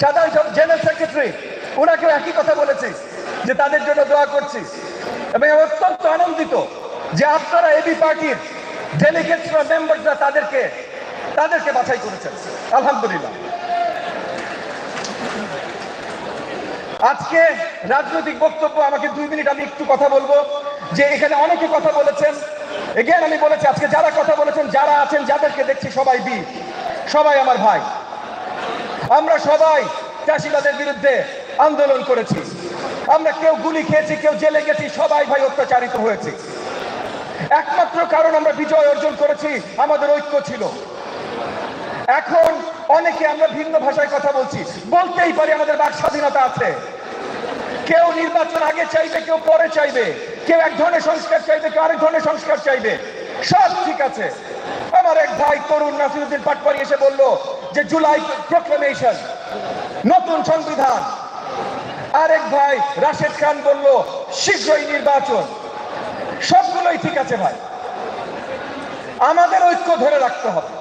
সাধারণ general secretary ওনাকেও একই কথা বলেছি, যে তাদের জন্য দোয়া করছি। এবং অত্যন্ত আনন্দিত যে আপনারা এবি পার্টির ডেলিগেটসরা মেম্বারসরা তাদেরকে তাদেরকে বাছাই করেছেন। আলহামদুলিল্লাহ। আজকে রাজনৈতিক বক্তব্য, আমাকে দুই মিনিট আমি একটু কথা বলব, যে এখানে অনেকে কথা বলেছেন। এগেন আমি বলেছি, আজকে যারা কথা বলেছেন, যারা আছেন, যাদেরকে দেখছি সবাই বি সবাই আমার ভাই। আমরা সবাই চাষিবাদের বিরুদ্ধে আন্দোলন করেছি। আমরা কেউ গুলি খেয়েছি, কেউ জেলে গেছি, সবাই ভাই অত্যাচারিত হয়েছে। একমাত্র কারণ আমরা বিজয় অর্জন করেছি, আমাদের ঐক্য ছিল। এখন অনেকে আমরা ভিন্ন ভাষায় কথা বলছি, বলতেই পারি আমাদের বাক স্বাধীনতা আছে। কেউ নির্বাচন আগে চাইবে, কেউ পরে চাইবে। কেউ এক ধরনের সংস্কার চাইবে, কেউ আরেক ধরনের সংস্কার চাইবে। সব ঠিক আছে। আমার এক ভাই তরুণ নাসিরুদ্দিন পাটপারি এসে বলল যে, জুলাই প্রক্লেমেশন নতুন সংবিধান। আরেক ভাই রাশেদ খান বলল, শীঘ্রই নির্বাচন। সবগুলোই ঠিক আছে ভাই। আমাদের ঐক্য ধরে রাখতে হবে।